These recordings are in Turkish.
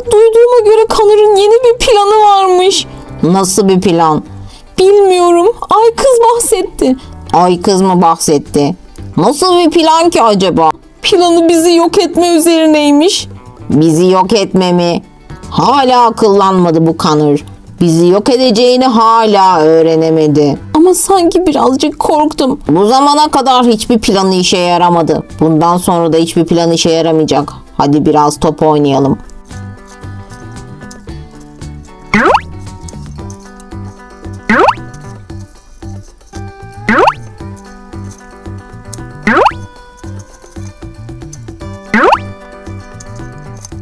duyduğuma göre Connor'ın yeni bir planı varmış. Nasıl bir plan? Bilmiyorum. Ay kız bahsetti. Ay kız mı bahsetti? Nasıl bir plan ki acaba? Planı bizi yok etme üzerineymiş. Bizi yok etme mi? Hala akıllanmadı bu Connor. Bizi yok edeceğini hala öğrenemedi. Ama sanki birazcık korktum. Bu zamana kadar hiçbir planı işe yaramadı. Bundan sonra da hiçbir plan işe yaramayacak. Hadi biraz top oynayalım.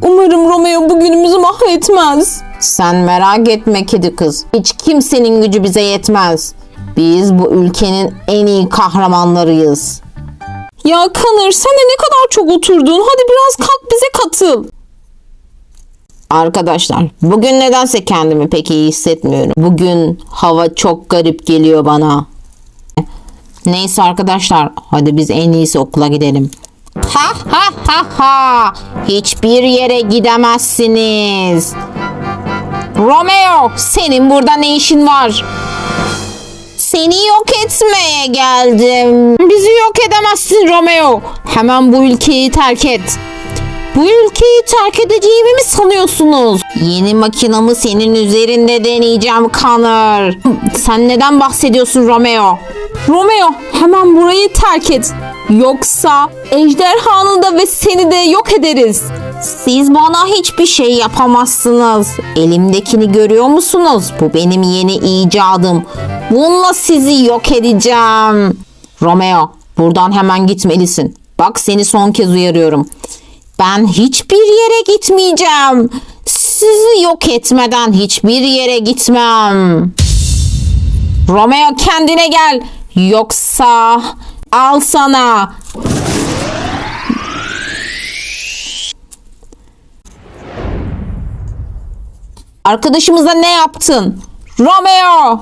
Umarım Romeo bugünümüzü mahvetmez. Sen merak etme kedi kız. Hiç kimsenin gücü bize yetmez. Biz bu ülkenin en iyi kahramanlarıyız. Ya Connor sen de ne kadar çok oturdun. Hadi biraz kalk bize katıl. Arkadaşlar bugün nedense kendimi pek iyi hissetmiyorum. Bugün hava çok garip geliyor bana. Neyse arkadaşlar hadi biz en iyisi okula gidelim. Ha ha ha ha hiçbir yere gidemezsiniz. Romeo senin burada ne işin var? Seni yok etmeye geldim. Bizi yok edemezsin Romeo. Hemen bu ülkeyi terk et. Bu ülkeyi terk edeceğimi mi sanıyorsunuz? Yeni makinamı senin üzerinde deneyeceğim Connor. Sen neden bahsediyorsun Romeo? Romeo hemen burayı terk et. Yoksa ejderhanı da ve seni de yok ederiz. Siz bana hiçbir şey yapamazsınız. Elimdekini görüyor musunuz? Bu benim yeni icadım. Bununla sizi yok edeceğim. Romeo, buradan hemen gitmelisin. Bak seni son kez uyarıyorum. Ben hiçbir yere gitmeyeceğim. Sizi yok etmeden hiçbir yere gitmem. Romeo kendine gel. Yoksa al sana. Arkadaşımıza ne yaptın? Romeo!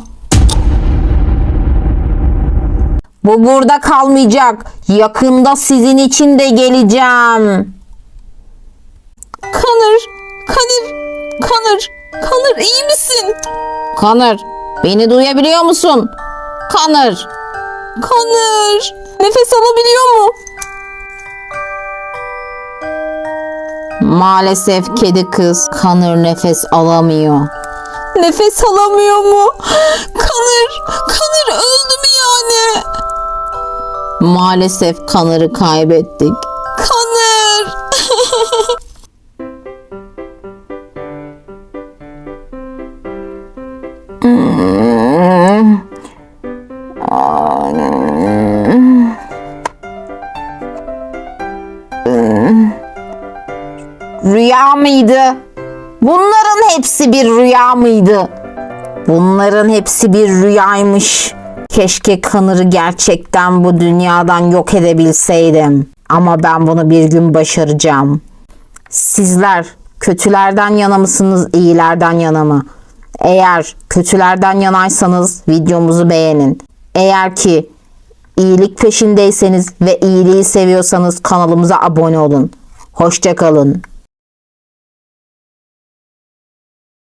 Bu burada kalmayacak. Yakında sizin için de geleceğim. Connor, Connor, Connor, Connor iyi misin? Connor, beni duyabiliyor musun? Connor, Connor, nefes alabiliyor mu? maalesef kedi kız Connor nefes alamıyor. Nefes alamıyor mu? Connor, Connor öldü mü yani? Maalesef Connor'ı kaybettik. Rüya mıydı? Bunların hepsi bir rüya mıydı? Bunların hepsi bir rüyaymış. Keşke Kanır'ı gerçekten bu dünyadan yok edebilseydim. Ama ben bunu bir gün başaracağım. Sizler kötülerden yana mısınız, iyilerden yana mı? Eğer kötülerden yanaysanız videomuzu beğenin. Eğer ki iyilik peşindeyseniz ve iyiliği seviyorsanız kanalımıza abone olun. Hoşçakalın.